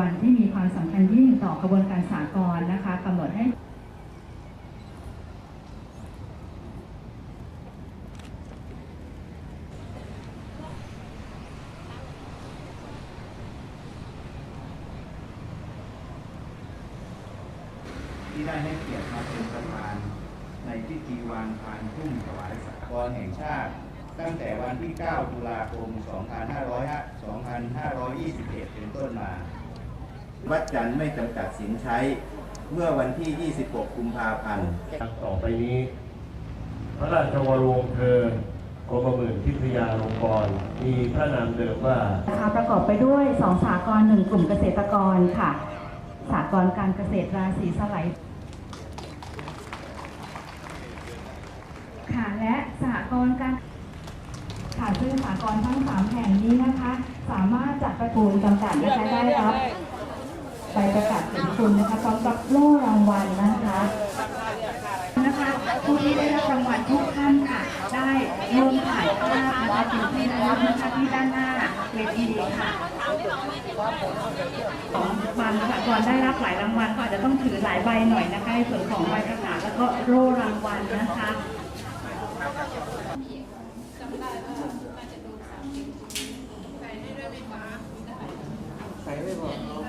วันที่มีความสำคัญยิ่งต่อกระบวนการสากลนะคะกำหนดให้ที่ได้ให้เกียรติมาเป็นประธานในพิธีวางพานพุ่มถวายสักการะแห่งชาติ ตั้งแต่วันที่ 9 ตุลาคม 2521 เป็นต้นมา วัดจันทร์ไม่จำกัดสินใช้เมื่อวันที่ 26 กุมภาพันธ์ ต่อไปนี้ พระราชวโรวงศ์เธอกรมหมื่นทิพยาลงกรณ์มีพระนามเดิมว่านะคะประกอบไปด้วย2สากลหนึ่งกลุ่มเกษตรกรค่ะ สากลการเกษตรราศีสไลด์ค่ะและสากลการค่ะซึ่งสากลทั้ง3แห่งนี้นะคะ สามารถจัดประมูลจำกัดนะคะได้รับ ใบประกาศเกียรติคุณนะคะพร้อมกับโล่รางวัลนะคะนะคะผู้ที่ได้รับรางวัลทุกท่านค่ะ ได้ร่วมถ่ายภาพนะคะเป็นที่ระลึกนะคะที่ด้านหน้าเวทีค่ะของบางสากลได้รับหลายรางวัลก็อาจจะต้องถือหลายใบหน่อยนะคะในส่วนของใบประกาศแล้วก็โล่รางวัลนะคะใส่ไม่บอก